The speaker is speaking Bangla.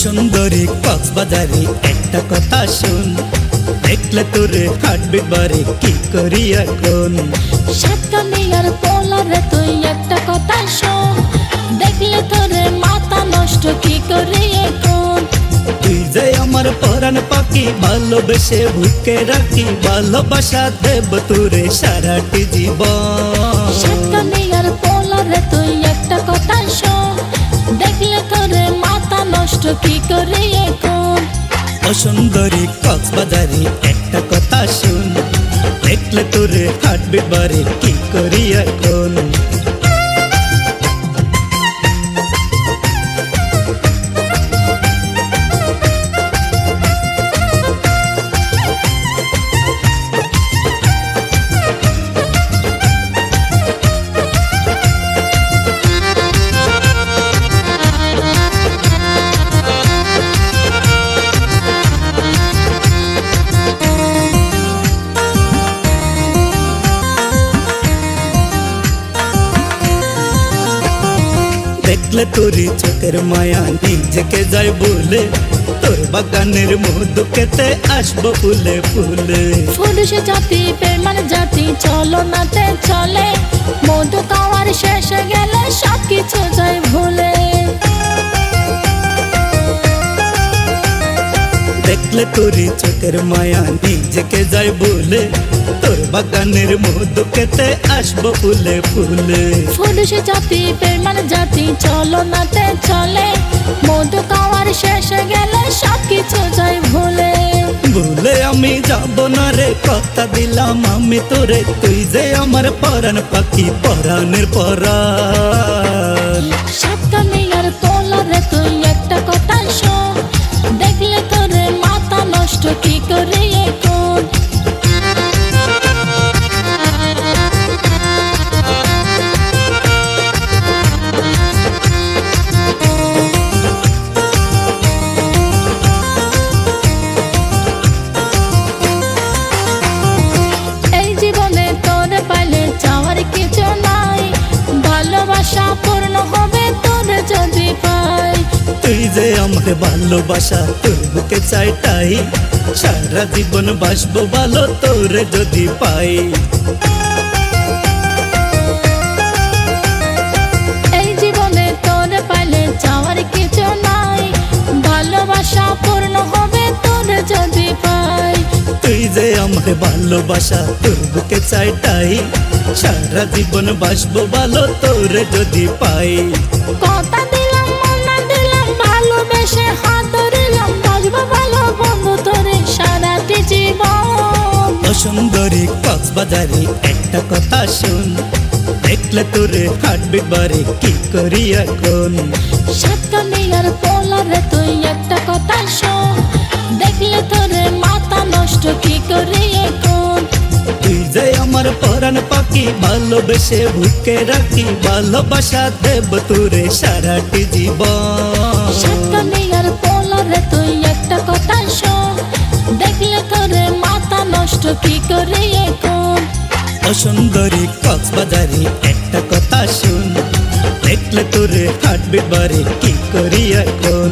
সুন্দরী কক্সবাজারে একটা কথা শুন। দেখলে তোরে হার্টবিট বারে কি করি এখন? সাতকানিয়ার পোলারে তুই একটা কথা শোন। দেখলে তোরে মাথা নষ্ট কি করে এখন? তুই যে আমার পরাণ পাখি ভালোবেসে বুকে রাখি ভালোবাসা দেব তোরে সারাটি জীবন। সাতকানিয়ার পোলারে তুই সুন্দরী কক্সবাজারে একটা কথা শুন। দেখলে তোরে হাঁটবে বারে কি করি এখন? দেখলে তোরি চোখের মায়া, নিজেকে যায় বলে। তোর বাগানের মধু খেতে আসব ফুলে ফুলে। পুরুষ জাতি, প্রেমার জাতি, চলো নাতে চলে। মধু খাওয়ার শেষে গেলে সব কিছু দেখলে তোরি চোখের মায়া নিজেকে যায় বলে। তোর বাগানের মধু খেতে আসব ফুলে ফুলে। পুরুষ জাতি প্রেমান জাতি চলো নাতে চলে। মধু খাওয়ার শেষে গেলে সব কিছু যায় ভুলে বলে আমি যাব না রে কথা দিলাম আমি তোরে। তুই যে আমার পরাণ পাখি পরাণের পরাণ। সাতকানিয়ার পূর্ণ হবে তোর যদি পাই। তুই যে আমার ভালোবাসা তোর বুকে চাইটাই সারা জীবন বাসবো ভালো তোরে যদি পাই। এই জীবনে তোর পাইলে চাওয়ার কিছু নাই। ভালোবাসা পূর্ণ হবে তোর যদি পাই। তুই যে আমার ভালোবাসা তোর বুকে চাইটাই সারা জীবন বাসবো ভালো তোরে যদি পাই। কথা দিলাম মনে দিলাম ভালোবেসে হাত ধরিলাম ভালো বন্ধু তোরে সারাটি জীবন। সুন্দরী কক্সবাজারে একটা কথা শুন দেখলে তোরে হার্টবিট বারে কি করি এখন? সাতকানিয়ার পোলারে পরাণ পাখি ভালোবেসে বুকে রাখি ভালোবাসা দেব তোরে সারাটি জীবন। পোলারে তুই একটা কথা শোন দেখলে তোরে মাথা নষ্ট কি করে এখন? ও সুন্দরী কক্সবাজারে একটা কথা শুন দেখলে তোরে হার্টবিট বারে কি করি এখন?